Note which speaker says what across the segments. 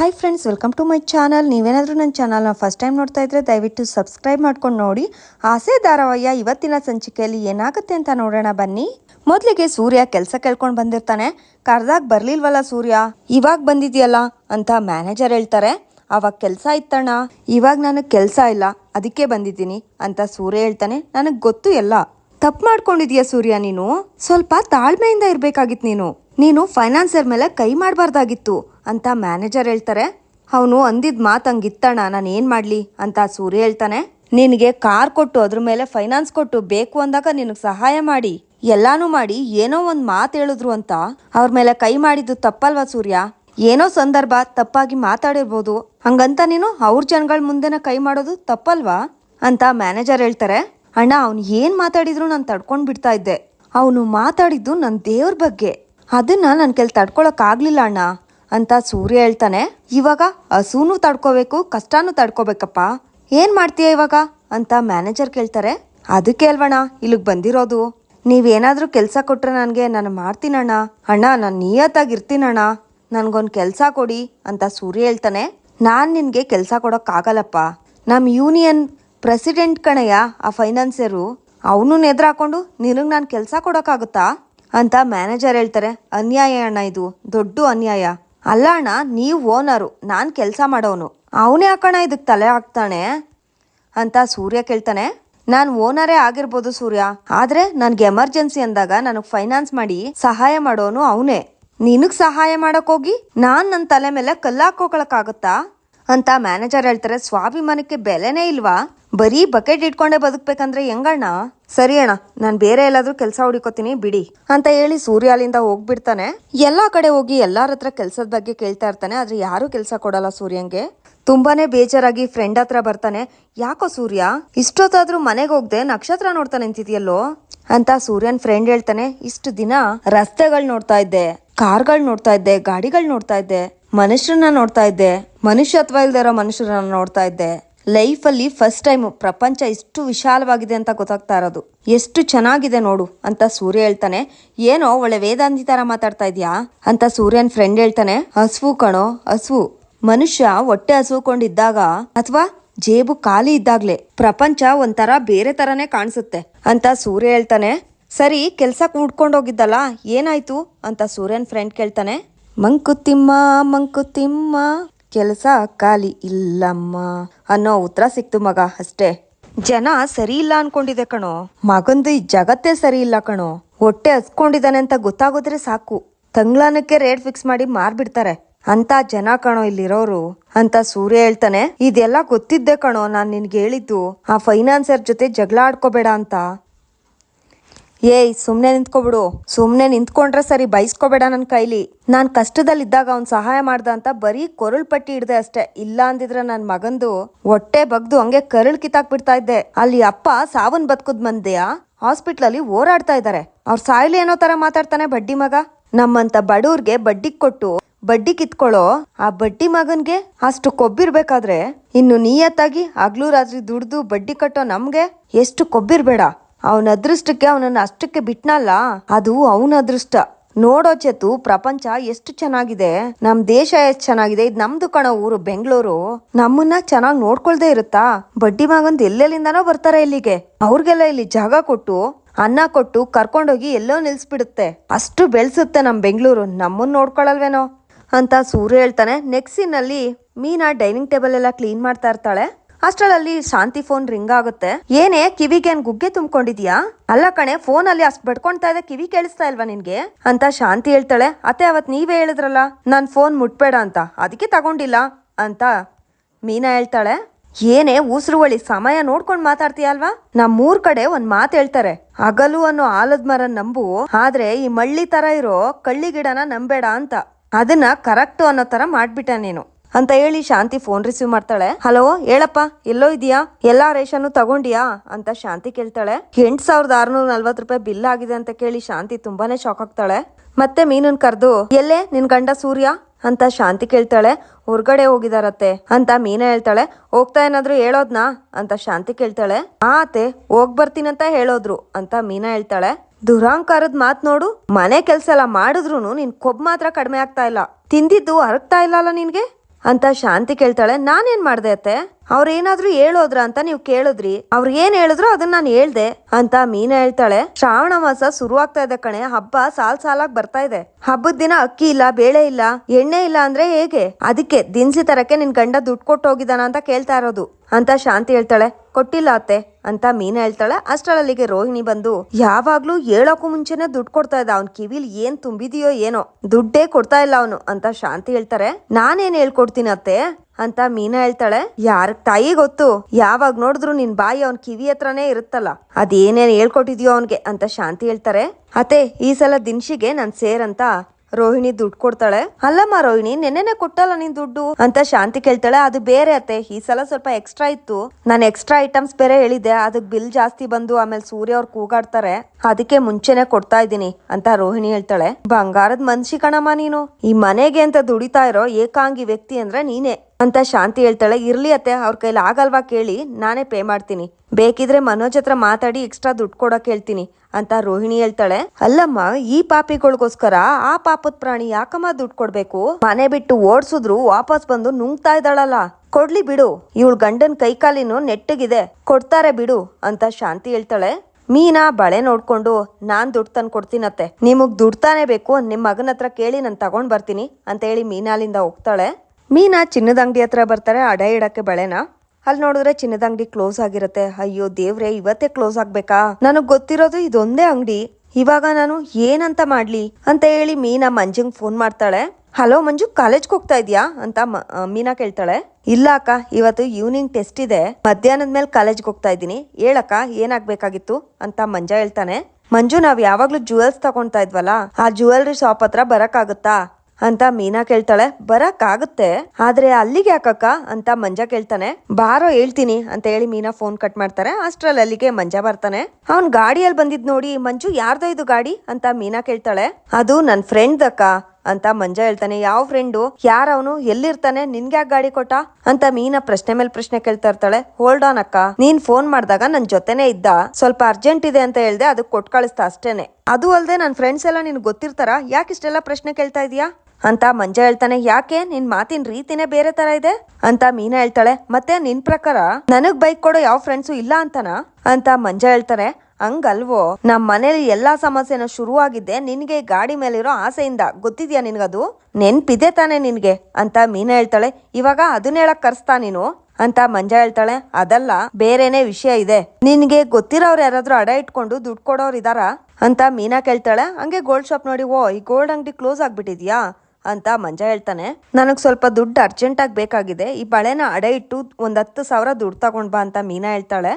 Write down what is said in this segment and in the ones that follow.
Speaker 1: Hi friends welcome to my channel ನೀವೇನಾದರೂ ನನ್ನ ಚಾನಲ್ನ ಫಸ್ಟ್ ಟೈಮ್ ನೋಡ್ತಾ ಇದ್ರೆ ದಯವಿಟ್ಟು ಸಬ್ಸ್ಕ್ರೈಬ್ ಮಾಡ್ಕೊಂಡು ನೋಡಿ. ಆಸೆ ಧಾರಾವಾಹಿಯ ಇವತ್ತಿನ ಸಂಚಿಕೆಯಲ್ಲಿ ಏನಾಗುತ್ತೆ ಅಂತ ನೋಡೋಣ ಬನ್ನಿ. ಮೊದಲಿಗೆ ಸೂರ್ಯ ಕೆಲಸ ಕೇಳ್ಕೊಂಡು ಬಂದಿರ್ತಾನೆ. ಕರ್ದಾಗ ಬರ್ಲಿಲ್ವಲ್ಲ ಸೂರ್ಯ? ಇವಾಗ ಬಂದಿದ್ಯಲ್ಲ ಅಂತ ಮ್ಯಾನೇಜರ್ ಹೇಳ್ತಾರೆ. ಅವಾಗ ಕೆಲಸ ಇತ್ತಣ್ಣ? ಇವಾಗ ನನಗೆ ಕೆಲಸ ಇಲ್ಲ, ಅದಕ್ಕೆ ಬಂದಿದ್ದೀನಿ ಅಂತ ಸೂರ್ಯ ಹೇಳ್ತಾನೆ. ನನಗೆ ಗೊತ್ತು ಎಲ್ಲ. ತಪ್ಪು ಮಾಡ್ಕೊಂಡಿದ್ಯಾ ಸೂರ್ಯ ನೀನು? ಸ್ವಲ್ಪ ತಾಳ್ಮೆಯಿಂದ ಇರಬೇಕಾಗಿತ್ತು ನೀನು. ನೀನು ಫೈನಾನ್ಸರ್ ಮೇಲೆ ಕೈ ಮಾಡಬಾರ್ದಾಗಿತ್ತು. ಅಂತ ಮ್ಯಾನೇಜರ್ ಹೇಳ್ತಾರೆ. ಅವನು ಅಂದಿದ್ದ ಮಾತು ಹಂಗಿತ್ತಣ್ಣ ನಾನು ಏನು ಮಾಡಲಿ? ಅಂತ ಸೂರ್ಯ ಹೇಳ್ತಾನೆ. ನಿನಗೆ ಕಾರ್ ಕೊಟ್ಟು, ಅದ್ರ ಮೇಲೆ ಫೈನಾನ್ಸ್ ಕೊಟ್ಟು ಬೇಕು ಅಂದಾಗ ನಿನಗೆ ಸಹಾಯ ಮಾಡಿ. ಎಲ್ಲಾನು ಮಾಡಿ, ಏನೋ ಒಂದು ಮಾತು ಹೇಳಿದ್ರು ಅಂತ. ಅವ್ರ ಮೇಲೆ ಕೈ ಮಾಡಿದ್ದು ತಪ್ಪಲ್ವಾ ಸೂರ್ಯ? ಏನೋ ಸಂದರ್ಭ, ತಪ್ಪಾಗಿ ಮಾತಾಡಿರ್ಬೋದು. ಹಂಗಂತ ನೀನು ಅವ್ರ ಜನಗಳ ಮುಂದೆನ ಕೈ ಮಾಡೋದು ತಪ್ಪಲ್ವಾ? ಅಂತ ಮ್ಯಾನೇಜರ್ ಹೇಳ್ತಾರೆ. ಅಣ್ಣ, ಅವ್ನು ಏನು ಮಾತಾಡಿದ್ರು ನಾನು ತಡ್ಕೊಂಡು ಬಿಡ್ತಾ ಇದ್ದೆ. ಅವನು ಮಾತಾಡಿದ್ದು ನನ್ನ ದೇವ್ರ ಬಗ್ಗೆ. ಅದನ್ನ ನನ್ನ ಕೆಲ್ ತಡ್ಕೊಳಕ್ಕಾಗ್ಲಿಲ್ಲ ಅಣ್ಣ. ಅಂತ ಸೂರ್ಯ ಹೇಳ್ತಾನೆ, ಇವಾಗ ಹಸುನು ತಡ್ಕೋಬೇಕು, ಕಷ್ಟನೂ ತಡ್ಕೋಬೇಕಪ್ಪ. ಏನ್ ಮಾಡ್ತೀಯ ಇವಾಗ? ಅಂತ ಮ್ಯಾನೇಜರ್ ಕೇಳ್ತಾರೆ. ಅದಕ್ಕೆ ಅಲ್ವಣ ಇಲ್ಲಿಗೆ ಬಂದಿರೋದು. ನೀವೇನಾದ್ರೂ ಕೆಲಸ ಕೊಟ್ರೆ ನನಗೆ, ನಾನು ಮಾಡ್ತೀನಣ್ಣ. ಅಣ್ಣ, ನಾನು ನಿಯತ್ತಾಗಿರ್ತೀನಣ್ಣ. ನನಗೊಂದು ಕೆಲಸ ಕೊಡಿ ಅಂತ ಸೂರ್ಯ ಹೇಳ್ತಾನೆ. ನಾನು ನಿನಗೆ ಕೆಲಸ ಕೊಡೋಕ್ಕಾಗಲ್ಲಪ್ಪ. ನಮ್ಮ ಯೂನಿಯನ್ ಪ್ರೆಸಿಡೆಂಟ್ ಕಣಯ್ಯ, ಆ ಫೈನಾನ್ಸಿಯರು, ಅವನು ನೆದ್ರಾಕೊಂಡು ನಿನಗೆ ನಾನು ಕೆಲಸ ಕೊಡೋಕ್ಕಾಗುತ್ತಾ? ಅಂತ ಮ್ಯಾನೇಜರ್ ಹೇಳ್ತಾರೆ. ಅನ್ಯಾಯ ಅಣ್ಣ ಇದು. ದೊಡ್ಡ ಅನ್ಯಾಯ. ಅಲ್ಲ ಅಣ್ಣ ನೀವು ಓನರು, ನಾನು ಕೆಲಸ ಮಾಡೋನು. ಅವನೇ ಹಾಕೋಣ ಇದಕ್ಕೆ ತಲೆ ಹಾಕ್ತಾನೆ ಅಂತ ಸೂರ್ಯ ಕೇಳ್ತಾನೆ. ನಾನು ಓನರೇ ಆಗಿರ್ಬೋದು ಸೂರ್ಯ, ಆದರೆ ನನಗೆ ಎಮರ್ಜೆನ್ಸಿ ಅಂದಾಗ ನನಗೆ ಫೈನಾನ್ಸ್ ಮಾಡಿ ಸಹಾಯ ಮಾಡೋನು ಅವನೇ. ನಿನಗೆ ಸಹಾಯ ಮಾಡೋಕ್ಕೋಗಿ ನಾನು ನಾನ್ ನನ್ನ ತಲೆ ಮೇಲೆ ಕಲ್ಲಾಕೋಕೊಳಕ್ಕಾಗುತ್ತಾ ಅಂತ ಮ್ಯಾನೇಜರ್ ಹೇಳ್ತಾರೆ. ಸ್ವಾಭಿಮಾನಕ್ಕೆ ಬೆಲೆನೇ ಇಲ್ವಾ? ಬರೀ ಬಕೆಟ್ ಇಟ್ಕೊಂಡೇ ಬದುಕ್ಬೇಕಂದ್ರೆ ಹೆಂಗಣ್ಣ? ಸರಿ ಅಣ್ಣ, ನಾನು ಬೇರೆ ಎಲ್ಲಾದ್ರೂ ಕೆಲಸ ಹುಡುಕೋತೀನಿ, ಬಿಡಿ. ಅಂತ ಹೇಳಿ ಸೂರ್ಯ ಅಲ್ಲಿಂದ ಹೋಗ್ಬಿಡ್ತಾನೆ. ಎಲ್ಲಾ ಕಡೆ ಹೋಗಿ ಎಲ್ಲಾರ ಹತ್ರ ಕೆಲ್ಸದ ಬಗ್ಗೆ ಕೇಳ್ತಾ ಇರ್ತಾನೆ, ಆದ್ರೆ ಯಾರು ಕೆಲಸ ಕೊಡಲ್ಲ ಸೂರ್ಯಂಗೆ. ತುಂಬಾನೇ ಬೇಜಾರಾಗಿ ಫ್ರೆಂಡ್ ಹತ್ರ ಬರ್ತಾನೆ, ಯಾಕೋ ಸೂರ್ಯ? ಇಷ್ಟೊತ್ತಾದ್ರೂ ಮನೆಗೆ ಹೋಗ್ದೆ ನಕ್ಷತ್ರ ನೋಡ್ತಾನೆ ನಿಂತಿದ್ಯಲ್ಲೋ? ಅಂತ ಸೂರ್ಯನ್ ಫ್ರೆಂಡ್ ಹೇಳ್ತಾನೆ, ಇಷ್ಟು ದಿನ ರಸ್ತೆಗಳು ನೋಡ್ತಾ ಇದ್ದೆ, ಕಾರ್ಗಳು ನೋಡ್ತಾ ಇದ್ದೆ, ಗಾಡಿಗಳು ನೋಡ್ತಾ ಇದ್ದೆ ಮನುಷ್ಯರನ್ನ ನೋಡ್ತಾ ಇದ್ದೆ, ಮನುಷ್ಯತ್ವ ಇಲ್ದೇ ಇರೋ ಮನುಷ್ಯರನ್ನ ನೋಡ್ತಾ ಇದ್ದೆ. ಲೈಫಲ್ಲಿ ಫಸ್ಟ್ ಟೈಮು ಪ್ರಪಂಚ ಎಷ್ಟು ವಿಶಾಲವಾಗಿದೆ ಅಂತ ಗೊತ್ತಾಗ್ತಾ ಇರೋದು. ಎಷ್ಟು ಚೆನ್ನಾಗಿದೆ ನೋಡು ಅಂತ ಸೂರ್ಯ ಹೇಳ್ತಾನೆ. ಏನೋ ಒಳ್ಳೆ ವೇದಾಂತಿ ತರ ಮಾತಾಡ್ತಾ ಇದೆಯಾ? ಅಂತ ಸೂರ್ಯನ್ ಫ್ರೆಂಡ್ ಹೇಳ್ತಾನೆ. ಹಸುವು ಕಣೋ ಹಸುವು ಮನುಷ್ಯ ಹೊಟ್ಟೆ ಹಸುಕೊಂಡಿದ್ದಾಗ ಅಥವಾ ಜೇಬು ಖಾಲಿ ಇದ್ದಾಗ್ಲೇ ಪ್ರಪಂಚ ಒಂಥರ ಬೇರೆ ಥರನೇ ಕಾಣಿಸುತ್ತೆ ಅಂತ ಸೂರ್ಯ ಹೇಳ್ತಾನೆ. ಸರಿ ಕೆಲ್ಸಕ್ಕೆ ಹುಡ್ಕೊಂಡೋಗಿದ್ದಲ್ಲ ಏನಾಯ್ತು? ಅಂತ ಸೂರ್ಯನ್ ಫ್ರೆಂಡ್ ಕೇಳ್ತಾನೆ. ಮಂಕುತಿಮ್ಮ ಮಂಕುತಿಮ್ಮ, ಕೆಲಸ ಖಾಲಿ ಇಲ್ಲಮ್ಮ. ಅನ್ನೋ ಉತ್ತರ ಸಿಕ್ತು ಮಗ, ಅಷ್ಟೇ. ಜನ ಸರಿ ಇಲ್ಲ ಅನ್ಕೊಂಡಿದೆ ಕಣೋ. ಮಗಂದು ಈ ಜಗತ್ತೇ ಸರಿ ಇಲ್ಲ ಕಣೋ. ಹೊಟ್ಟೆ ಹಸ್ಕೊಂಡಿದ್ದಾನೆ ಅಂತ ಗೊತ್ತಾಗೋದ್ರೆ ಸಾಕು. ತಂಗ್ಲಾನಕ್ಕೆ ರೇಟ್ ಫಿಕ್ಸ್ ಮಾಡಿ ಮಾರ್ಬಿಡ್ತಾರೆ. ಅಂತ ಜನ ಕಣೋ ಇಲ್ಲಿರೋರು. ಅಂತ ಸೂರ್ಯ ಹೇಳ್ತಾನೆ, ಇದೆಲ್ಲ ಗೊತ್ತಿದ್ದೆ ಕಣೋ, ನಾನ್ ನಿನ್ಗೆ ಹೇಳಿದ್ದು. ಆ ಫೈನಾನ್ಸರ್ ಜೊತೆ ಜಗಳ ಆಡ್ಕೋಬೇಡ ಅಂತ. ಏಯ್, ಸುಮ್ನೆ ನಿಂತ್ಕೊಬಿಡು. ಸುಮ್ನೆ ನಿಂತ್ಕೊಂಡ್ರೆ ಸರಿ ಬೈಸ್ಕೋಬೇಡ ನನ್ನ ಕೈಲಿ. ನಾನ್ ಕಷ್ಟದಲ್ಲಿದ್ದಾಗ ಅವ್ನ್ ಸಹಾಯ ಮಾಡ್ದ ಅಂತ ಬರೀ ಕೊರಳ್ ಪಟ್ಟಿ ಹಿಡ್ದೆ ಅಷ್ಟೇ. ಇಲ್ಲ ಅಂದಿದ್ರೆ ನನ್ ಮಗಂದು ಹೊಟ್ಟೆ ಬಗ್ದು ಹಂಗೆ ಕರಳ್ ಕಿತ್ತಾಕ್ ಬಿಡ್ತಾ ಇದ್ದೆ. ಅಲ್ಲಿ ಅಪ್ಪ ಸಾವನ್ ಬದುಕುದ್ ಮಂದಿಯ? ಹಾಸ್ಪಿಟ್ಲ್ ಅಲ್ಲಿ ಓಡಾಡ್ತಾ ಇದಾರೆ. ಅವ್ರ ಸಾಯ್ಲಿ ಏನೋ ತರ ಮಾತಾಡ್ತಾನೆ ಬಡ್ಡಿ ಮಗ. ನಮ್ಮಂತ ಬಡವ್ರಿಗೆ ಬಡ್ಡಿ ಕೊಟ್ಟು ಬಡ್ಡಿ ಕಿತ್ಕೊಳ್ಳೋ ಆ ಬಡ್ಡಿ ಮಗನ್ಗೆ ಅಷ್ಟು ಕೊಬ್ಬಿರ್ಬೇಕಾದ್ರೆ ಇನ್ನು ನಿಯತ್ತಾಗಿ ಹಗ್ಲು ರಾತ್ರಿ ದುಡ್ದು ಬಡ್ಡಿ ಕಟ್ಟೋ ನಮ್ಗೆ ಎಷ್ಟು ಕೊಬ್ಬಿರ್ಬೇಡ. ಅವನ ಅದೃಷ್ಟಕ್ಕೆ ಅವನನ್ನ ಅಷ್ಟಕ್ಕೆ ಬಿಟ್ನಲ್ಲ, ಅದು ಅವನ ಅದೃಷ್ಟ. ನೋಡೋ ಚೇತು ಪ್ರಪಂಚ ಎಷ್ಟು ಚೆನ್ನಾಗಿದೆ, ನಮ್ ದೇಶ ಎಷ್ಟು ಚೆನ್ನಾಗಿದೆ, ಇದು ನಮ್ದು ಕಣೋ ಊರು, ಬೆಂಗಳೂರು. ನಮ್ಮನ್ನ ಚೆನ್ನಾಗಿ ನೋಡ್ಕೊಳ್ದೆ ಇರುತ್ತಾ? ಬಡ್ಡಿ ಮಗಂದ್ ಎಲ್ಲೆಲ್ಲಿಂದನೋ ಬರ್ತಾರೆ ಇಲ್ಲಿಗೆ. ಅವ್ರಿಗೆಲ್ಲ ಇಲ್ಲಿ ಜಾಗ ಕೊಟ್ಟು, ಅನ್ನ ಕೊಟ್ಟು ಕರ್ಕೊಂಡೋಗಿ ಎಲ್ಲೋ ನಿಲ್ಸ್ಬಿಡುತ್ತೆ. ಅಷ್ಟು ಬೆಳ್ಸುತ್ತೆ ನಮ್ ಬೆಂಗಳೂರು ನಮ್ಮನ್ನ ನೋಡ್ಕೊಳಲ್ವೇನೋ? ಅಂತ ಸೂರ್ಯ ಹೇಳ್ತಾನೆ. ನೆಕ್ಸ್ಟ್ ಅಲ್ಲಿ ಮೀನಾ ಡೈನಿಂಗ್ ಟೇಬಲ್ ಎಲ್ಲ ಕ್ಲೀನ್ ಮಾಡ್ತಾ ಇರ್ತಾಳೆ. ಅಷ್ಟರಲ್ಲಿ ಶಾಂತಿ ಫೋನ್ ರಿಂಗ್ ಆಗುತ್ತೆ. ಏನೇ, ಕಿವಿಗೆ ಏನ್ ಗುಗ್ಗೆ ತುಂಬ್ಕೊಂಡಿದ್ಯಾ? ಅಲ್ಲ ಕಣೆ ಫೋನ್ ಅಲ್ಲಿ ಅಷ್ಟ್ ಬಡ್ಕೊಂತಾ ಇದೆ ಕಿವಿ ಕೇಳಿಸ್ತಾ ಇಲ್ವಾ ನಿನ್ಗೆ? ಅಂತ ಶಾಂತಿ ಹೇಳ್ತಾಳೆ. ಅತ್ತೆ, ಅವತ್ ನೀವೇ ಹೇಳಿದ್ರಲ್ಲ, ನಾನ್ ಫೋನ್ ಮುಟ್ಬೇಡ ಅಂತ. ಅದಕ್ಕೆ ತಗೊಂಡಿಲ್ಲ ಅಂತ ಮೀನಾ ಹೇಳ್ತಾಳೆ. ಏನೇ ಉಸಿರುವಳಿ ಸಮಯ ನೋಡ್ಕೊಂಡು ಮಾತಾಡ್ತೀಯ ಅಲ್ವಾ? ನಮ್ಮೂರ್ ಕಡೆ ಒಂದ್ ಮಾತು ಹೇಳ್ತಾರೆ. ಹಗಲು ಅನ್ನೋ ಆಲದ ಮರ ನಂಬು. ಆದ್ರೆ ಈ ಮಳ್ಳಿ ತರ ಇರೋ ಕಳ್ಳಿ ಗಿಡನ ನಂಬೇಡ ಅಂತ. ಅದನ್ನ ಕರೆಕ್ಟ್ ಅನ್ನೋ ತರ ಮಾಡ್ಬಿಟ್ಟ ನೀನು. ಅಂತ ಹೇಳಿ ಶಾಂತಿ ಫೋನ್ ರಿಸೀವ್ ಮಾಡ್ತಾಳೆ. ಹಲೋ, ಹೇಳಪ್ಪ, ಎಲ್ಲೋ ಇದೆಯಾ ಎಲ್ಲಾ ರೇಷನ್ ತಗೊಂಡಿಯಾ? ಅಂತ ಶಾಂತಿ ಕೇಳ್ತಾಳೆ. ಎಂಟ್ ಸಾವಿರದ ಆರ್ನೂರ ನಲ್ವತ್ ರೂಪಾಯಿ ಬಿಲ್ ಆಗಿದೆ ಅಂತ ಕೇಳಿ ಶಾಂತಿ ತುಂಬಾನೇ ಶಾಕ್ ಆಗ್ತಾಳೆ. ಮತ್ತೆ ಮೀನನ್ ಕರೆದು, ಎಲ್ಲೆ, ನಿನ್ ಗಂಡ ಸೂರ್ಯ? ಅಂತ ಶಾಂತಿ ಕೇಳ್ತಾಳೆ. ಹೊರ್ಗಡೆ ಹೋಗಿದಾರತ್ತೆ, ಅಂತ ಮೀನಾ ಹೇಳ್ತಾಳೆ. ಹೋಗ್ತಾ ಏನಾದ್ರು ಹೇಳೋದ್ನಾ? ಅಂತ ಶಾಂತಿ ಕೇಳ್ತಾಳೆ. ಆ ಅತ್ತೆ, ಹೋಗ್ ಬರ್ತೀನಂತ ಹೇಳೋದ್ರು, ಅಂತ ಮೀನಾ ಹೇಳ್ತಾಳೆ. ದುರಾಂಕಾರದ ಮಾತ್ ನೋಡು. ಮನೆ ಕೆಲ್ಸ ಎಲ್ಲ ಮಾಡಿದ್ರು ನಿನ್ ಕೊಬ್ ಮಾತ್ರ ಕಡಿಮೆ ಆಗ್ತಾ ಇಲ್ಲ. ತಿಂದಿದ್ದು ಅರಗ್ತಾ ಇಲ್ಲ ಅಲ್ಲ ನಿನ್ಗೆ? ಅಂತ ಶಾಂತಿ ಕೇಳ್ತಾಳೆ. ನಾನೇನು ಮಾಡ್ದೆ ಅತ್ತೆ? ಅವ್ರೇನಾದ್ರೂ ಹೇಳೋದ್ರ ಅಂತ ನೀವು ಕೇಳಿದ್ರಿ. ಅವ್ರು ಏನ್ ಹೇಳಿದ್ರು ಅದನ್ನ ನಾನು ಹೇಳ್ದೆ. ಅಂತ ಮೀನಾ ಹೇಳ್ತಾಳೆ. ಶ್ರಾವಣ ಮಾಸ ಶುರು ಆಗ್ತಾ ಇದೆ ಕಣೆ. ಹಬ್ಬ ಸಾಲ್ ಸಾಲಾಗಿ ಬರ್ತಾ ಇದೆ. ಹಬ್ಬದ ದಿನ ಅಕ್ಕಿ ಇಲ್ಲ, ಬೇಳೆ ಇಲ್ಲ, ಎಣ್ಣೆ ಇಲ್ಲ ಅಂದ್ರೆ ಹೇಗೆ? ಅದಕ್ಕೆ ದಿನಸಿ ತರಕ್ಕೆ ನಿನ್ ಗಂಡ ದುಡ್ಡು ಕೊಟ್ಟು ಹೋಗಿದಾನ ಅಂತ ಕೇಳ್ತಾ ಇರೋದು. ಅಂತ ಶಾಂತಿ ಹೇಳ್ತಾಳೆ. ಕೊಟ್ಟಿಲ್ಲ ಅತ್ತೆ. ಅಂತ ಮೀನಾ ಹೇಳ್ತಾಳೆ. ಅಷ್ಟರಲ್ಲಿಗೆ ರೋಹಿಣಿ ಬಂದು, ಯಾವಾಗ್ಲೂ ಹೇಳೋಕು ಮುಂಚೆನೆ ದುಡ್ಡು ಕೊಡ್ತಾ ಇದ್ದ. ಅವ್ನ್ ಕಿವಿಲ್ ಏನ್ ತುಂಬಿದೆಯೋ ಏನೋ. ದುಡ್ಡೇ ಕೊಡ್ತಾ ಇಲ್ಲ ಅವನು ಅಂತ ಶಾಂತಿ ಹೇಳ್ತಾರೆ. ನಾನೇನ್ ಹೇಳ್ಕೊಡ್ತೀನಿ ಅತ್ತೆ? ಅಂತ ಮೀನಾ ಹೇಳ್ತಾಳೆ. ಯಾರ ತಾಯಿ ಗೊತ್ತು? ಯಾವಾಗ ನೋಡಿದ್ರು ನಿನ್ ಬಾಯಿ ಅವ್ನ್ ಕಿವಿ ಹತ್ರನೇ ಇರುತ್ತಲ್ಲ. ಅದೇನೇನ್ ಹೇಳ್ಕೊಟ್ಟಿದ್ಯೋ ಅವನ್ಗೆ ಅಂತ ಶಾಂತಿ ಹೇಳ್ತಾರೆ. ಅತೆ ಈ ಸಲ ದಿನ್ಶಿಗೆ ನನ್ ಸೇರಂತ ರೋಹಿಣಿ ದುಡ್ಡು ಕೊಡ್ತಾಳೆ. ಅಲ್ಲಮ್ಮ ರೋಹಿಣಿ, ನೆನ್ನೆನೆ ಕೊಟ್ಟಲ್ಲ ನೀನ್ ದುಡ್ಡು? ಅಂತ ಶಾಂತಿ ಕೇಳ್ತಾಳೆ. ಅದು ಬೇರೆ ಅತ್ತೆ, ಈ ಸಲ ಸ್ವಲ್ಪ ಎಕ್ಸ್ಟ್ರಾ ಇತ್ತು. ನಾನು ಎಕ್ಸ್ಟ್ರಾ ಐಟಮ್ಸ್ ಬೇರೆ ಹೇಳಿದ್ದೆ. ಅದಕ್ ಬಿಲ್ ಜಾಸ್ತಿ ಬಂದು ಆಮೇಲೆ ಸೂರ್ಯ ಅವ್ರು ಕೂಗಾಡ್ತಾರೆ. ಅದಕ್ಕೆ ಮುಂಚೆನೆ ಕೊಡ್ತಾ ಇದ್ದೀನಿ ಅಂತ ರೋಹಿಣಿ ಹೇಳ್ತಾಳೆ. ಬಂಗಾರದ ಮನ್ಸಿ ಕಣಮ್ಮ ನೀನು. ಈ ಮನೆಗೆ ಅಂತ ದುಡಿತಾ ಇರೋ ಏಕಾಂಗಿ ವ್ಯಕ್ತಿ ಅಂದ್ರೆ ನೀನೇ. ಅಂತ ಶಾಂತಿ ಹೇಳ್ತಾಳೆ. ಇರ್ಲಿ ಅತ್ತೆ, ಅವ್ರ ಕೈಲಿ ಆಗಲ್ವಾ ಕೇಳಿ ನಾನೇ ಪೇ ಮಾಡ್ತೀನಿ. ಬೇಕಿದ್ರೆ ಮನೋಜ್ ಹತ್ರ ಮಾತಾಡಿ ಎಕ್ಸ್ಟ್ರಾ ದುಡ್ಡು ಕೊಡಕ್ ಹೇಳ್ತೀನಿ ಅಂತ ರೋಹಿಣಿ ಹೇಳ್ತಾಳೆ. ಅಲ್ಲಮ್ಮ, ಈ ಪಾಪಿಗಳಿಗೋಸ್ಕರ ಆ ಪಾಪದ ಪ್ರಾಣಿ ಯಾಕಮ್ಮ ದುಡ್ಡು ಕೊಡ್ಬೇಕು? ಮನೆ ಬಿಟ್ಟು ಓಡ್ಸಿದ್ರು ವಾಪಸ್ ಬಂದು ನುಂಗ್ತಾ ಇದ್ದಾಳಲ್ಲ. ಕೊಡ್ಲಿ ಬಿಡು, ಇವಳ ಗಂಡನ್ ಕೈಕಾಲಿನ ನೆಟ್ಟಗಿದೆ. ಕೊಡ್ತಾರೆ ಬಿಡು ಅಂತ ಶಾಂತಿ ಹೇಳ್ತಾಳೆ. ಮೀನಾ, ಬಳೆ ನೋಡ್ಕೊಂಡು ನಾನ್ ದುಡ್ಡು ತಂದು ಕೊಡ್ತೀನತ್ತೆ ನಿಮಗ್ ದುಡ್ಡು ತಾನೇ ಬೇಕು, ನಿಮ್ ಮಗನ ಹತ್ರ ಕೇಳಿ ನಾನು ತಗೊಂಡ್ ಬರ್ತೀನಿ ಅಂತ ಹೇಳಿ ಮೀನಾಲಿಂದ ಹೋಗ್ತಾಳೆ. ಮೀನಾ ಚಿನ್ನದ ಅಂಗಡಿ ಹತ್ರ ಬರ್ತಾರೆ, ಅಡ ಇಡಕ್ಕೆ ಬಳೆನ? ಅಲ್ಲಿ ನೋಡಿದ್ರೆ ಚಿನ್ನದ ಅಂಗಡಿ ಕ್ಲೋಸ್ ಆಗಿರುತ್ತೆ. ಅಯ್ಯೋ ದೇವ್ರೆ, ಇವತ್ತೇ ಕ್ಲೋಸ್ ಆಗ್ಬೇಕಾ? ನನಗ್ ಗೊತ್ತಿರೋದು ಇದೊಂದೇ ಅಂಗಡಿ. ಇವಾಗ ನಾನು ಏನಂತ ಮಾಡ್ಲಿ? ಅಂತ ಹೇಳಿ ಮೀನಾ ಮಂಜುಂಗ್ ಫೋನ್ ಮಾಡ್ತಾಳೆ. ಹಲೋ ಮಂಜು ಕಾಲೇಜ್ಗೆ ಹೋಗ್ತಾ ಇದ್ಯಾ? ಅಂತ ಮೀನಾ ಕೇಳ್ತಾಳೆ. ಇಲ್ಲ ಅಕ್ಕ, ಇವತ್ತು ಈವ್ನಿಂಗ್ ಟೆಸ್ಟ್ ಇದೆ. ಮಧ್ಯಾಹ್ನದ ಮೇಲೆ ಕಾಲೇಜ್ಗೆ ಹೋಗ್ತಾ ಇದ್ದೀನಿ. ಹೇಳಕ್ಕ, ಏನಾಗ್ಬೇಕಾಗಿತ್ತು? ಅಂತ ಮಂಜ ಹೇಳ್ತಾನೆ. ಮಂಜು, ನಾವ್ ಯಾವಾಗ್ಲೂ ಜುವೆಲ್ಸ್ ತಗೊಂತಾ ಇದ್ವಲ್ಲ, ಆ ಜುವೆಲ್ರಿ ಶಾಪ್ ಹತ್ರ ಬರಕ್ಕಾಗುತ್ತಾ? ಅಂತ ಮೀನಾ ಕೇಳ್ತಾಳೆ. ಬರಕ್ ಆಗುತ್ತೆ ಆದ್ರೆ ಅಲ್ಲಿಗೆ ಯಾಕಕ್ಕ ಅಂತ ಮಂಜ ಕೇಳ್ತಾನೆ. ಬಾರೋ ಹೇಳ್ತೀನಿ ಅಂತ ಹೇಳಿ ಮೀನಾ ಫೋನ್ ಕಟ್ ಮಾಡ್ತಾರೆ. ಅಷ್ಟ್ರಲ್ಲಿ ಅಲ್ಲಿಗೆ ಮಂಜ ಬರ್ತಾನೆ. ಅವ್ನ್ ಗಾಡಿಯಲ್ಲಿ ಬಂದಿದ್ ನೋಡಿ, ಮಂಜು, ಯಾರ್ದೋ ಇದು ಗಾಡಿ? ಅಂತ ಮೀನಾ ಕೇಳ್ತಾಳೆ. ಅದು ನನ್ ಫ್ರೆಂಡ್ ಅಕ್ಕ, ಅಂತ ಮಂಜ ಹೇಳ್ತಾನೆ. ಯಾವ ಫ್ರೆಂಡು ಯಾರವನು ಎಲ್ಲಿರ್ತಾನೆ? ನಿನ್ಗೆ ಯಾಕೆ ಗಾಡಿ ಕೊಟ್ಟ? ಅಂತ ಮೀನಾ ಪ್ರಶ್ನೆ ಮೇಲೆ ಪ್ರಶ್ನೆ ಕೇಳ್ತಾ ಇರ್ತಾಳೆ. ಹೋಲ್ಡ್ ಆನ್ ಅಕ್ಕ. ನೀನ್ ಫೋನ್ ಮಾಡಿದಾಗ ನನ್ ಜೊತೆನೆ ಇದ್ದ. ಸ್ವಲ್ಪ ಅರ್ಜೆಂಟ್ ಇದೆ ಅಂತ ಹೇಳ್ದೆ ಅದಕ್ಕೆ ಕೊಟ್ ಕಳಿಸ್ತಾ ಅಷ್ಟೇನೆ. ಅದು ಅಲ್ಲದೆ ನನ್ನ ಫ್ರೆಂಡ್ಸ್ ಎಲ್ಲ ನಿನ್ಗೆ ಗೊತ್ತಿರ್ತಾರ? ಯಾಕೆ ಇಷ್ಟೆಲ್ಲ ಪ್ರಶ್ನೆ ಕೇಳ್ತಾ ಇದೀಯಾ? ಅಂತ ಮಂಜ ಹೇಳ್ತಾನೆ, ಯಾಕೆ? ನಿನ್ ಮಾತಿನ ರೀತಿನೇ ಬೇರೆ ತರ ಇದೆ? ಅಂತ ಮೀನಾ ಹೇಳ್ತಾಳೆ, ಮತ್ತೆ ನಿನ್ ಪ್ರಕಾರ ನನಗ್ ಬೈಕ್ ಕೊಡೋ ಯಾವ ಫ್ರೆಂಡ್ಸು ಇಲ್ಲ ಅಂತನಾ? ಅಂತ ಮಂಜ ಹೇಳ್ತಾರೆ ಹಂಗಲ್ವೋ, ನಮ್ ಮನೇಲಿ ಎಲ್ಲಾ ಸಮಸ್ಯೆನ ಶುರುವಾಗಿದ್ದೆ, ನಿನ್ಗೆ ಗಾಡಿ ಮೇಲಿರೋ ಆಸೆಯಿಂದ. ಗೊತ್ತಿದ್ಯಾ ನಿನ್ಗದು? ನೆನ್ಪಿದೆ ತಾನೆ ನಿನ್ಗೆ, ಅಂತ ಮೀನಾ ಹೇಳ್ತಾಳೆ, ಇವಾಗ ಅದನ್ನ ಹೇಳಕ್ ಕರ್ಸ್ತಾ ನೀನು? ಅಂತ ಮಂಜ ಹೇಳ್ತಾಳೆ, ಅದಲ್ಲ, ಬೇರೆನೆ ವಿಷಯ ಇದೆ. ನಿನ್ಗೆ ಗೊತ್ತಿರೋರು ಯಾರಾದ್ರೂ ಅಡ ಇಟ್ಕೊಂಡು ದುಡ್ಡು ಕೊಡೋರು ಇದಾರಾ? ಅಂತ ಮೀನಾ ಕೇಳ್ತಾಳೆ, ಹಂಗೆ ಗೋಲ್ಡ್ ಶಾಪ್ ನೋಡಿ, ಓ, ಈ ಗೋಲ್ಡ್ ಅಂಗಡಿ ಕ್ಲೋಸ್ ಆಗ್ಬಿಟ್ಟಿದ್ಯಾ? ಅಂತ ಮಂಜ ಹೇಳ್ತಾನೆ. ನನಗೆ ಸ್ವಲ್ಪ ದುಡ್ಡು ಅರ್ಜೆಂಟ್ ಆಗಿ ಬೇಕಾಗಿದೆ. ಈ ಬಳೆನ ಅಡೆ ಇಟ್ಟು ಒಂದು ಹತ್ತು ಸಾವಿರ ದುಡ್ಡು ತಗೊಂಡ್ ಬಾ ಅಂತ ಮೀನಾ ಹೇಳ್ತಾಳೆ.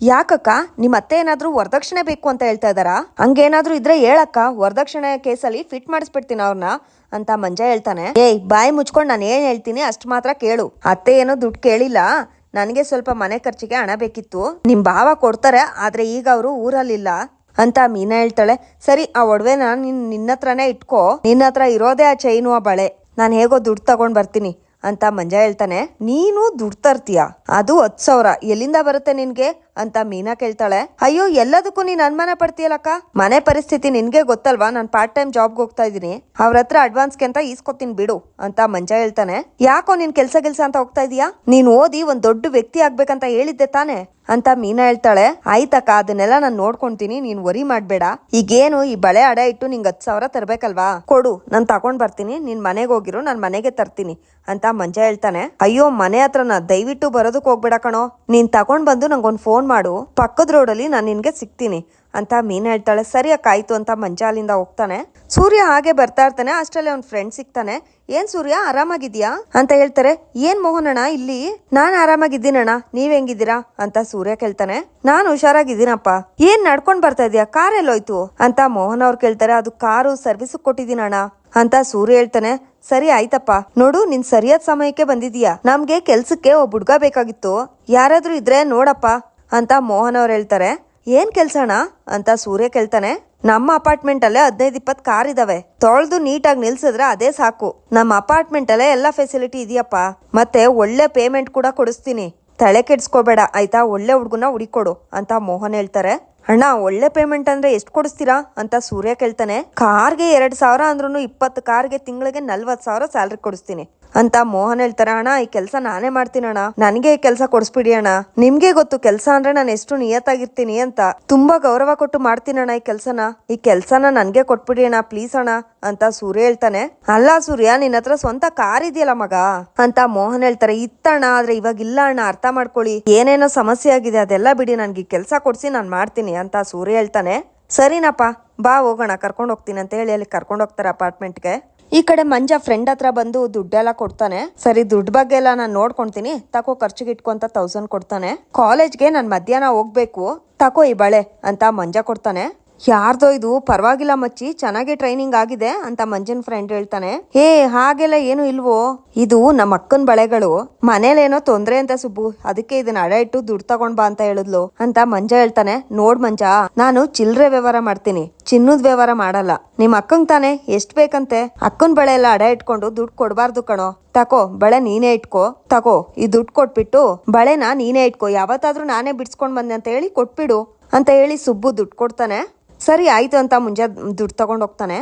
Speaker 1: ಯಾಕಕ್ಕ? ನಿಮ್ಮ ಅತ್ತೆ ಏನಾದರೂ ವರದಕ್ಷಿಣೆ ಬೇಕು ಅಂತ ಹೇಳ್ತಾ ಇದ್ದಾರಾ? ಹಂಗೇನಾದ್ರೂ ಇದ್ರೆ ಹೇಳಕ್ಕ. ವರದಕ್ಷಿಣೆ ಕೇಸಲ್ಲಿ ಫಿಟ್ ಮಾಡಿಸ್ಬಿಡ್ತೀನಿ ಅವ್ರನ್ನ ಅಂತ ಮಂಜ ಹೇಳ್ತಾನೆ. ಏಯ್, ಬಾಯಿ ಮುಚ್ಕೊಂಡು ನಾನು ಏನು ಹೇಳ್ತೀನಿ ಅಷ್ಟು ಮಾತ್ರ ಕೇಳು. ಅತ್ತೆ ಏನೋ ದುಡ್ಡು ಕೇಳಿಲ್ಲ. ನನಗೆ ಸ್ವಲ್ಪ ಮನೆ ಖರ್ಚಿಗೆ ಹಣ ಬೇಕಿತ್ತು. ನಿಮ್ ಭಾವ ಕೊಡ್ತಾರೆ, ಆದ್ರೆ ಈಗ ಅವರು ಊರಲ್ಲಿಲ್ಲ. ಅಂತ ಮೀನಾ ಹೇಳ್ತಾಳೆ. ಸರಿ, ಆ ಒಡವೆನ ನೀನು ನಿನ್ನ ಹತ್ರನೇ ಇಟ್ಕೋ. ನಿನ್ನ ಹತ್ರ ಇರೋದೇ ಆ ಚೈನು ಆ ಬಳೆ. ನಾನು ಹೇಗೋ ದುಡ್ಡು ತಗೊಂಡ್ ಬರ್ತೀನಿ ಅಂತ ಮಂಜ ಹೇಳ್ತಾನೆ. ನೀನು ದುಡ್ಡು ತರ್ತೀಯ? ಅದು ಹತ್ತು ಸಾವಿರ. ಎಲ್ಲಿಂದ ಬರುತ್ತೆ ನಿನ್ಗೆ? ಅಂತ ಮೀನಾ ಕೇಳ್ತಾಳೆ. ಅಯ್ಯೋ, ಎಲ್ಲದಕ್ಕೂ ನೀನ್ ಅನುಮಾನ ಪಡ್ತೀಯಲ್ಲಕ್ಕ? ಮನೆ ಪರಿಸ್ಥಿತಿ ನಿನ್ಗೆ ಗೊತ್ತಲ್ವಾ? ನಾನು ಪಾರ್ಟ್ ಟೈಮ್ ಜಾಬ್ಗೆ ಹೋಗ್ತಾ ಇದೀನಿ ಅವ್ರ ಹತ್ರ ಅಡ್ವಾನ್ಸ್ಗೆ ಅಂತ ಈಸ್ಕೊತೀನಿ ಬಿಡು ಅಂತ ಮಂಜ ಹೇಳ್ತಾನೆ. ಯಾಕೋ ನೀನ್ ಕೆಲ್ಸ ಗಿಲ್ಸ ಅಂತ ಹೋಗ್ತಾ ಇದೀಯಾ? ನೀನ್ ಓದಿ ಒಂದ್ ದೊಡ್ಡ ವ್ಯಕ್ತಿ ಆಗ್ಬೇಕಂತ ಹೇಳಿದ್ದೆ ತಾನೆ? ಅಂತ ಮೀನಾ ಹೇಳ್ತಾಳೆ. ಆಯ್ತಕ್ಕ, ಅದನ್ನೆಲ್ಲ ನಾನು ನೋಡ್ಕೊಂತೀನಿ, ನೀನ್ ವರಿ ಮಾಡ್ಬೇಡ. ಈಗೇನು ಈ ಬಳೆ ಅಡ ಇಟ್ಟು ನಿಂಗೆ ಹತ್ತು ಸಾವಿರ ತರ್ಬೇಕಲ್ವಾ? ಕೊಡು, ನಾನು ತಗೊಂಡ್ ಬರ್ತೀನಿ. ನೀನ್ ಮನೆಗೆ ಹೋಗಿರು, ನಾನು ಮನೆಗೆ ತರ್ತೀನಿ ಅಂತ ಮಂಜ ಹೇಳ್ತಾನೆ. ಅಯ್ಯೋ, ಮನೆ ಹತ್ರ ನಾ ದಯವಿಟ್ಟು ಬರೋದಕ್ಕೆ ಹೋಗ್ಬೇಡ ಕಣೋ. ನೀನ್ ತಗೊಂಡ್ ಬಂದು ನಂಗೊಂದು ಫೋನ್ ಮಾಡು. ಪಕ್ಕದ ರೋಡಲ್ಲಿ ನಾನು ನಿನ್ಗೆ ಸಿಗ್ತೀನಿ. ಅಂತ ಮೀನ್ ಹೇಳ್ತಾಳೆ. ಸರಿ ಆಯ್ತು ಅಂತ ಮಂಜಾಲಿಂದ ಹೋಗ್ತಾನೆ. ಸೂರ್ಯ ಹಾಗೆ ಬರ್ತಾ ಇರ್ತಾನೆ. ಅಷ್ಟರಲ್ಲಿ ಅವ್ನ ಫ್ರೆಂಡ್ ಸಿಗ್ತಾನೆ. ಏನ್ ಸೂರ್ಯ ಆರಾಮಾಗಿದ್ಯಾ ಅಂತ ಹೇಳ್ತಾರೆ. ಏನ್ ಮೋಹನಣ್ಣ, ಇಲ್ಲಿ? ನಾನ್ ಆರಾಮಾಗಿದ್ದೀನಣ್ಣ. ನೀವ್ ಹೆಂಗಿದ್ದೀರಾ? ಅಂತ ಸೂರ್ಯ ಕೇಳ್ತಾನೆ. ನಾನು ಹುಷಾರಾಗಿದ್ದೀನಪ್ಪ. ಏನ್ ನಡ್ಕೊಂಡ್ ಬರ್ತಾ ಇದೀಯಾ? ಕಾರ್ ಎಲ್ಲೋಯ್ತು? ಅಂತ ಮೋಹನ್ ಅವ್ರು ಕೇಳ್ತಾರೆ. ಅದು ಕಾರು ಸರ್ವಿಸ್ ಕೊಟ್ಟಿದ್ದೀನಣ್ಣ. ಅಂತ ಸೂರ್ಯ ಹೇಳ್ತಾನೆ. ಸರಿ, ಆಯ್ತಪ್ಪ. ನೋಡು, ನಿನ್ ಸರಿಯಾದ ಸಮಯಕ್ಕೆ ಬಂದಿದೀಯಾ ನಮ್ಗೆ ಕೆಲ್ಸಕ್ಕೆ ಒಬ್ಬ ಹುಡ್ಗ ಬೇಕಾಗಿತ್ತು. ಯಾರಾದ್ರೂ ಇದ್ರೆ ನೋಡಪ್ಪ. ಅಂತ ಮೋಹನ್ ಅವ್ರು ಹೇಳ್ತಾರೆ. ಏನ್ ಕೆಲ್ಸಣ ಅಂತ ಸೂರ್ಯ ಕೇಳ್ತಾನೆ. ನಮ್ಮ ಅಪಾರ್ಟ್ಮೆಂಟ್ ಅಲ್ಲೇ ಹದಿನೈದು ಇಪ್ಪತ್ತು ಕಾರ್ ಇದಾವೆ. ತೊಳೆದು ನೀಟಾಗಿ ನಿಲ್ಸಿದ್ರೆ ಅದೇ ಸಾಕು. ನಮ್ಮ ಅಪಾರ್ಟ್ಮೆಂಟ್ ಅಲ್ಲೇ ಎಲ್ಲ ಫೆಸಿಲಿಟಿ ಇದೆಯಪ್ಪ. ಮತ್ತೆ ಒಳ್ಳೆ ಪೇಮೆಂಟ್ ಕೂಡ ಕೊಡಿಸ್ತೀನಿ. ತಲೆ ಕೆಡ್ಸ್ಕೋಬೇಡ. ಆಯ್ತಾ? ಒಳ್ಳೆ ಹುಡುಗನ ಹುಡಿಕೊಡು. ಅಂತ ಮೋಹನ್ ಹೇಳ್ತಾರೆ. ಅಣ್ಣ, ಒಳ್ಳೆ ಪೇಮೆಂಟ್ ಅಂದ್ರೆ ಎಷ್ಟು ಕೊಡಿಸ್ತೀರಾ? ಅಂತ ಸೂರ್ಯ ಕೇಳ್ತಾನೆ. ಕಾರ್ಗೆ ಎರಡ್ ಸಾವಿರ ಅಂದ್ರೂ ಇಪ್ಪತ್ತು ಕಾರ್ಗೆ ತಿಂಗಳಿಗೆ ನಲ್ವತ್ ಸಾವಿರ ಸ್ಯಾಲ್ರಿ ಕೊಡಿಸ್ತೀನಿ ಅಂತ ಮೋಹನ್ ಹೇಳ್ತಾರೆ. ಅಣ್ಣ, ಈ ಕೆಲಸ ನಾನೇ ಮಾಡ್ತೀನಿ ಅಣ್ಣ. ನನಗೆ ಈ ಕೆಲಸ ಕೊಡಿಸ್ಬಿಡಿ ಅಣ್ಣ. ನಿಮ್ಗೆ ಗೊತ್ತು, ಕೆಲಸ ಅಂದ್ರೆ ನಾನು ಎಷ್ಟು ನಿಯತ್ತಾಗಿರ್ತೀನಿ ಅಂತ. ತುಂಬಾ ಗೌರವ ಕೊಟ್ಟು ಮಾಡ್ತೀನಿ ಅಣ್ಣ ಈ ಕೆಲ್ಸನ. ಈ ಕೆಲ್ಸನ ನನ್ಗೆ ಕೊಟ್ಬಿಡಿ ಅಣ್ಣ ಪ್ಲೀಸ್ ಅಣ್ಣ ಅಂತ ಸೂರ್ಯ ಹೇಳ್ತಾನೆ. ಅಲ್ಲ ಸೂರ್ಯ, ನಿನ್ನ ಹತ್ರ ಸ್ವಂತ ಕಾರ್ ಇದೆಯಲ್ಲ ಮಗ? ಅಂತ ಮೋಹನ್ ಹೇಳ್ತಾರೆ. ಇತ್ತಣ್ಣ ಆದ್ರೆ ಇವಾಗ ಇಲ್ಲ ಅಣ್ಣ, ಅರ್ಥ ಮಾಡ್ಕೊಳ್ಳಿ. ಏನೇನೋ ಸಮಸ್ಯೆ ಆಗಿದೆ ಅದೆಲ್ಲ ಬಿಡಿ. ನನ್ಗೆ ಕೆಲಸ ಕೊಡ್ಸಿ, ನಾನು ಮಾಡ್ತೀನಿ. ಅಂತ ಸೂರ್ಯ ಹೇಳ್ತಾನೆ. ಸರಿನಪ್ಪ, ಬಾ ಹೋಗೋಣ, ಕರ್ಕೊಂಡು ಹೋಗ್ತೀನಿ ಅಂತ ಹೇಳಿ ಅಲ್ಲಿ ಕರ್ಕೊಂಡು ಹೋಗ್ತಾರೆ ಅಪಾರ್ಟ್ಮೆಂಟ್ಗೆ. ಈ ಕಡೆ ಮಂಜ ಫ್ರೆಂಡ್ ಹತ್ರ ಬಂದು ದುಡ್ಡೆಲ್ಲ ಕೊಡ್ತಾನೆ. ಸರಿ, ದುಡ್ಡು ಬಗ್ಗೆ ಎಲ್ಲ ನಾನು ನೋಡ್ಕೊಂತೀನಿ. ತಕೋ, ಖರ್ಚಿಗೆ ಇಟ್ಕೊಂತ ತೌಸಂಡ್ ಕೊಡ್ತಾನೆ. ಕಾಲೇಜ್ಗೆ ನಾನು ಮಧ್ಯಾಹ್ನ ಹೋಗ್ಬೇಕು. ತಕೋ, ಈ ಬಳೆ ಅಂತ ಮಂಜ ಕೊಡ್ತಾನೆ. ಯಾರ್ದೋ ಇದು? ಪರವಾಗಿಲ್ಲ ಮಚ್ಚಿ, ಚೆನ್ನಾಗಿ ಟ್ರೈನಿಂಗ್ ಆಗಿದೆ ಅಂತ ಮಂಜನ್ ಫ್ರೆಂಡ್ ಹೇಳ್ತಾನೆ. ಏ ಹಾಗೆಲ್ಲ ಏನು ಇಲ್ವೋ? ಇದು ನಮ್ಮ ಅಕ್ಕನ ಬಳೆಗಳು. ಮನೇಲೇನೋ ತೊಂದ್ರೆ ಅಂತ ಸುಬ್ಬು. ಅದಕ್ಕೆ ಇದನ್ನ ಅಡ ಇಟ್ಟು ದುಡ್ಡು ತಗೊಂಡ್ ಬಾ ಅಂತ ಹೇಳಿದ್ಲು ಅಂತ ಮಂಜ ಹೇಳ್ತಾನೆ. ನೋಡ್ ಮಂಜ, ನಾನು ಚಿಲ್ರೆ ವ್ಯವಹಾರ ಮಾಡ್ತೀನಿ. ಚಿನ್ನದ ವ್ಯವಹಾರ ಮಾಡಲ್ಲ. ನಿಮ್ ಅಕ್ಕಂಗ್ ತಾನೆ, ಎಷ್ಟ್ ಬೇಕಂತೆ? ಅಕ್ಕನ ಬಳೆ ಎಲ್ಲ ಅಡ ಇಟ್ಕೊಂಡು ದುಡ್ಡು ಕೊಡಬಾರ್ದು ಕಣೋ. ತಕೋ, ಬಳೆ ನೀನೇ ಇಟ್ಕೋ. ತಕೋ, ಈ ದುಡ್ಡು ಕೊಟ್ಬಿಟ್ಟು ಬಳೆನ ನೀನೇ ಇಟ್ಕೋ. ಯಾವತ್ತಾದ್ರೂ ನಾನೇ ಬಿಡ್ಸ್ಕೊಂಡ್ ಬಂದೆ ಅಂತ ಹೇಳಿ ಕೊಟ್ಬಿಡು ಅಂತ ಹೇಳಿ ಸುಬ್ಬು ದುಡ್ಡು ಕೊಡ್ತಾನೆ. ಸರಿ, ಆಯ್ತು ಅಂತ ಮುಂಜಾ ದುಡ್ಡು ತಗೊಂಡು ಹೋಗ್ತಾನೆ.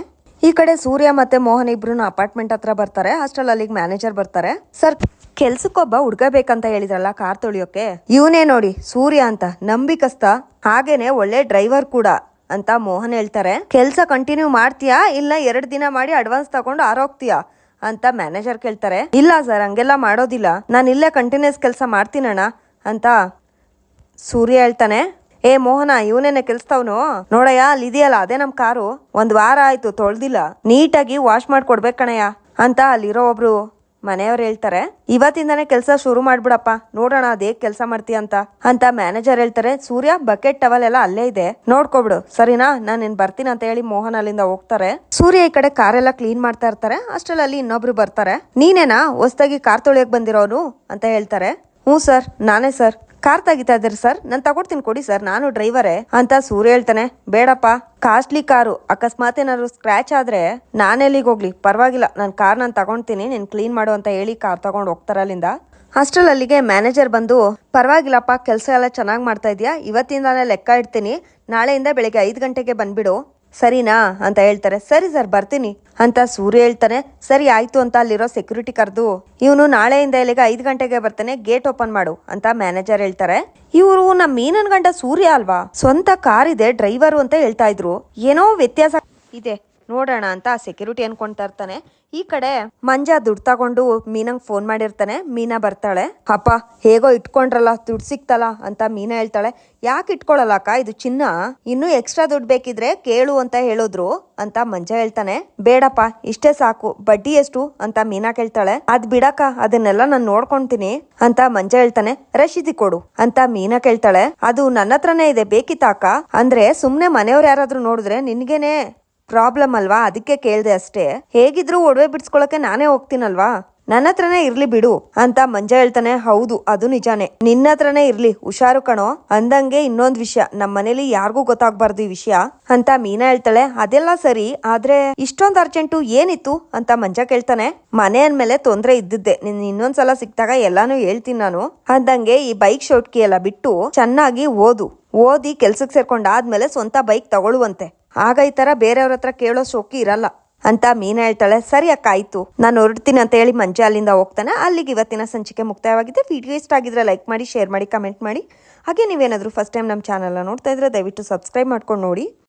Speaker 1: ಈ ಕಡೆ ಸೂರ್ಯ ಮತ್ತೆ ಮೋಹನ್ ಇಬ್ರು ಅಪಾರ್ಟ್ಮೆಂಟ್ ಹತ್ರ ಬರ್ತಾರೆ. ಹಾಸ್ಟೆಲ್ ಅಲ್ಲಿಗೆ ಮ್ಯಾನೇಜರ್ ಬರ್ತಾರೆ. ಸರ್ ಕೆಲ್ಸಕ್ಕೊಬ್ಬ ಹುಡ್ಗ ಬೇಕಂತ ಹೇಳಿದ್ರಲ್ಲ ಕಾರ್ ತೊಳಿಯೋಕೆ? ಇವನೇ ನೋಡಿ, ಸೂರ್ಯ ಅಂತ ನಂಬಿಕಸ್ತ ಹಾಗೇನೆ ಒಳ್ಳೆ ಡ್ರೈವರ್ ಕೂಡ ಅಂತ ಮೋಹನ್ ಹೇಳ್ತಾರೆ. ಕೆಲ್ಸ ಕಂಟಿನ್ಯೂ ಮಾಡ್ತೀಯಾ? ಇಲ್ಲ ಎರಡು ದಿನ ಮಾಡಿ ಅಡ್ವಾನ್ಸ್ ತಗೊಂಡು ಆರೋಗ್ತೀಯಾ ಅಂತ ಮ್ಯಾನೇಜರ್ ಕೇಳ್ತಾರೆ. ಇಲ್ಲ ಸರ್ ಹಂಗೆಲ್ಲ ಮಾಡೋದಿಲ್ಲ. ನಾನು ಇಲ್ಲೇ ಕಂಟಿನ್ಯೂಸ್ ಕೆಲಸ ಮಾಡ್ತೀನಣ್ಣ ಅಂತ ಸೂರ್ಯ ಹೇಳ್ತಾನೆ. ಏ ಮೋಹನ, ಇವನೇನೆ ಕೆಲ್ಸದವನು? ನೋಡಯ್ಯ, ಅಲ್ಲಿ ಇದೆಯಲ್ಲ, ಅದೇ ನಮ್ ಕಾರು. ಒಂದ್ ವಾರ ಆಯ್ತು, ತೊಳ್ದಿಲ್ಲ. ನೀಟಾಗಿ ವಾಶ್ ಮಾಡ್ಕೊಡ್ಬೇಕು ಕಣಯ್ಯ ಅಂತ ಅಲ್ಲಿರೋ ಒಬ್ರು ಮನೆಯವ್ರು ಹೇಳ್ತಾರೆ. ಇವತ್ತಿಂದಾನೆ ಕೆಲಸ ಶುರು ಮಾಡ್ಬಿಡಪ್ಪ. ನೋಡೋಣ, ಅದೇ ಕೆಲಸ ಮಾಡ್ತೀಯ ಅಂತ. ಅಂತ ಮ್ಯಾನೇಜರ್ ಹೇಳ್ತಾರೆ. ಸೂರ್ಯ, ಬಕೆಟ್, ಟವಲ್ ಎಲ್ಲ ಅಲ್ಲೇ ಇದೆ. ನೋಡ್ಕೊಬಿಡು. ಸರಿನಾ? ನಾನು ನಿನ್ ಬರ್ತೀನಿ ಅಂತ ಹೇಳಿ ಮೋಹನ್ ಅಲ್ಲಿಂದ ಹೋಗ್ತಾರೆ. ಸೂರ್ಯ ಈ ಕಡೆ ಕಾರೆಲ್ಲ ಕ್ಲೀನ್ ಮಾಡ್ತಾ ಇರ್ತಾರೆ. ಅಷ್ಟರಲ್ಲಿ ಅಲ್ಲಿ ಇನ್ನೊಬ್ರು ಬರ್ತಾರೆ. ನೀನೇನಾ? ಹೊಸ್ದಾಗಿ ಕಾರ್ ತೊಳಿಯಕ್ ಬಂದಿರೋನು ಅಂತ ಹೇಳ್ತಾರೆ. ಹ್ಞೂ ಸರ್, ನಾನೇ ಸರ್. ಕಾರ್ ತೆಗಿತಾ ಇದ್ದೀರಿ ಸರ್. ನಾನು ತಗೊಡ್ತೀನಿ ಕೊಡಿ ಸರ್. ನಾನು ಡ್ರೈವರೇ ಅಂತ ಸೂರ್ಯ ಹೇಳ್ತಾನೆ. ಬೇಡಪ್ಪ. Costly car. ಅಕಸ್ಮಾತ್ ಏನಾದ್ರು ಸ್ಕ್ರಾಚ್ ಆದ್ರೆ ನಾನೆಲ್ಲಿಗೆ ಹೋಗ್ಲಿ? ಪರವಾಗಿಲ್ಲ. ನಾನು ಕಾರ್ ನಾನು ತಗೊಳ್ತೀನಿ. ನೀನು ಕ್ಲೀನ್ ಮಾಡು ಅಂತ ಹೇಳಿ ಕಾರ್ ತಗೊಂಡು ಹೋಗ್ತಾರೆ ಅಲ್ಲಿಂದ. ಹಾಸ್ಟೆಲ್ ಅಲ್ಲಿಗೆ ಮ್ಯಾನೇಜರ್ ಬಂದು, ಪರವಾಗಿಲ್ಲಪ್ಪ. ಕೆಲಸ ಎಲ್ಲ ಚೆನ್ನಾಗಿ ಮಾಡ್ತಾ ಇದೆಯಾ? ಇವತ್ತಿಂದಾನೇ ಲೆಕ್ಕ ಇಡ್ತೀನಿ. ನಾಳೆಯಿಂದ ಬೆಳಿಗ್ಗೆ ಐದು ಗಂಟೆಗೆ ಬಂದ್ಬಿಡು. ಸರಿನಾ ಅಂತ ಹೇಳ್ತಾರೆ. ಸರಿ ಸರ್, ಬರ್ತೀನಿ ಅಂತ ಸೂರ್ಯ ಹೇಳ್ತಾನೆ. ಸರಿ, ಆಯ್ತು ಅಂತ ಅಲ್ಲಿರೋ ಸೆಕ್ಯೂರಿಟಿ ಕರೆದು, ಇವನು ನಾಳೆಯಿಂದ ಇಲ್ಲಿಗೆ ಐದು ಗಂಟೆಗೆ ಬರ್ತಾನೆ, ಗೇಟ್ ಓಪನ್ ಮಾಡು ಅಂತ ಮ್ಯಾನೇಜರ್ ಹೇಳ್ತಾರೆ. ಇವರು ನಮ್ಮ ಮೀನನ್ ಗಂಡ ಸೂರ್ಯ ಅಲ್ವಾ? ಸ್ವಂತ ಕಾರ್ ಇದೆ, ಡ್ರೈವರು ಅಂತ ಹೇಳ್ತಾ ಇದ್ರು. ಏನೋ ವ್ಯತ್ಯಾಸ ಇದೆ. ನೋಡೋಣ ಅಂತ ಸೆಕ್ಯೂರಿಟಿ ಅನ್ಕೊಂತಾ ಇರ್ತಾನೆ. ಈ ಕಡೆ ಮಂಜ ದುಡ್ಡು ತಗೊಂಡು ಮೀನಂಗ್ ಫೋನ್ ಮಾಡಿರ್ತಾನೆ. ಮೀನಾ ಬರ್ತಾಳೆ. ಅಪ್ಪ, ಹೇಗೋ ಇಟ್ಕೊಂಡ್ರಲ್ಲ, ದುಡ್ಡು ಸಿಕ್ತಲ್ಲ ಅಂತ ಮೀನಾ ಹೇಳ್ತಾಳೆ. ಯಾಕೆ ಇಟ್ಕೊಳಲ್ಲ ಅಕ್ಕ? ಇದು ಚಿನ್ನ. ಇನ್ನೂ ಎಕ್ಸ್ಟ್ರಾ ದುಡ್ಡು ಬೇಕಿದ್ರೆ ಕೇಳು ಅಂತ ಹೇಳಿದ್ರು ಅಂತ ಮಂಜ ಹೇಳ್ತಾನೆ. ಬೇಡಪ್ಪ, ಇಷ್ಟೇ ಸಾಕು. ಬಡ್ಡಿ ಎಷ್ಟು? ಅಂತ ಮೀನಾ ಕೇಳ್ತಾಳೆ. ಅದ್ ಬಿಡಕ್ಕ, ಅದನ್ನೆಲ್ಲ ನಾನು ನೋಡ್ಕೊಂತೀನಿ ಅಂತ ಮಂಜ ಹೇಳ್ತಾನೆ. ರಶೀದಿ ಕೊಡು ಅಂತ ಮೀನಾ ಕೇಳ್ತಾಳೆ. ಅದು ನನ್ನ ಹತ್ರನೇ ಇದೆ. ಬೇಕಿತ್ತ ಅಕ್ಕ? ಅಂದ್ರೆ ಸುಮ್ನೆ ಮನೆಯವ್ರು ಯಾರಾದ್ರೂ ನೋಡಿದ್ರೆ ನಿನ್ಗೇನೆ ಪ್ರಾಬ್ಲಮ್ ಅಲ್ವಾ? ಅದಕ್ಕೆ ಕೇಳಿದೆ ಅಷ್ಟೇ. ಹೇಗಿದ್ರು ಒಡವೆ ಬಿಡಿಸ್ಕೊಳಕ್ಕೆ ನಾನೇ ಹೋಗ್ತೀನಲ್ವಾ? ನನ್ನ ಹತ್ರನೇ ಇರ್ಲಿ ಬಿಡು ಅಂತ ಮಂಜ ಹೇಳ್ತಾನೆ, ಹೌದು, ಅದು ನಿಜಾನೇ. ನಿನ್ನ ಹತ್ರನೇ ಇರ್ಲಿ. ಹುಷಾರು ಕಣೋ. ಅಂದಂಗೆ ಇನ್ನೊಂದ್ ವಿಷಯ. ನಮ್ಮ ಮನೇಲಿ ಯಾರಿಗೂ ಗೊತ್ತಾಗ್ಬಾರ್ದು ಈ ವಿಷಯ. ಅಂತ ಮೀನಾ ಹೇಳ್ತಾಳೆ, ಅದೆಲ್ಲ ಸರಿ, ಆದ್ರೆ ಇಷ್ಟೊಂದ್ ಅರ್ಜೆಂಟು ಏನಿತ್ತು? ಅಂತ ಮಂಜ ಕೇಳ್ತಾನೆ, ಮನೆ ಅಂದ್ಮೇಲೆ ತೊಂದ್ರೆ ಇದ್ದಿದ್ದೆ. ನಿನ್ ಇನ್ನೊಂದ್ಸಲ ಸಿಕ್ತಾಗ ಎಲ್ಲಾನು ಹೇಳ್ತೀನಿ ನಾನು. ಅಂದಂಗೆ ಈ ಬೈಕ್ ಶೋಟ್ಕಿ ಎಲ್ಲ ಬಿಟ್ಟು ಚೆನ್ನಾಗಿ ಓದು. ಓದಿ ಕೆಲ್ಸಕ್ಕೆ ಸೇರ್ಕೊಂಡಾದ್ಮೇಲೆ ಸ್ವಂತ ಬೈಕ್ ತಗೊಳ್ಳುವಂತೆ. ಆಗ ಈ ತರ ಬೇರೆಯವ್ರ ಹತ್ರ ಕೇಳೋ ಶೋಕಿ ಇರಲ್ಲ. ಅಂತ ಮೀನಾ ಹೇಳ್ತಾಳೆ, ಸರಿ ಅಕ್ಕ, ಆಯ್ತು. ನಾನು ಹೊರಡ್ತೀನಿ ಅಂತ ಹೇಳಿ ಮಂಜೆ ಅಲ್ಲಿಂದ ಹೋಗ್ತಾನೆ. ಅಲ್ಲಿಗೆ ಇವತ್ತಿನ ಸಂಚಿಕೆ ಮುಕ್ತಾಯವಾಗಿದೆ. ವಿಡಿಯೋ ಇಷ್ಟ ಆಗಿದ್ರೆ ಲೈಕ್ ಮಾಡಿ, ಶೇರ್ ಮಾಡಿ, ಕಮೆಂಟ್ ಮಾಡಿ. ಹಾಗೆ ನೀವೇನಾದರೂ ಫಸ್ಟ್ ಟೈಮ್ ನಮ್ಮ ಚಾನಲ್ನ ನೋಡ್ತಾ ಇದ್ರೆ ದಯವಿಟ್ಟು ಸಬ್ಸ್ಕ್ರೈಬ್ ಮಾಡ್ಕೊಂಡು ನೋಡಿ.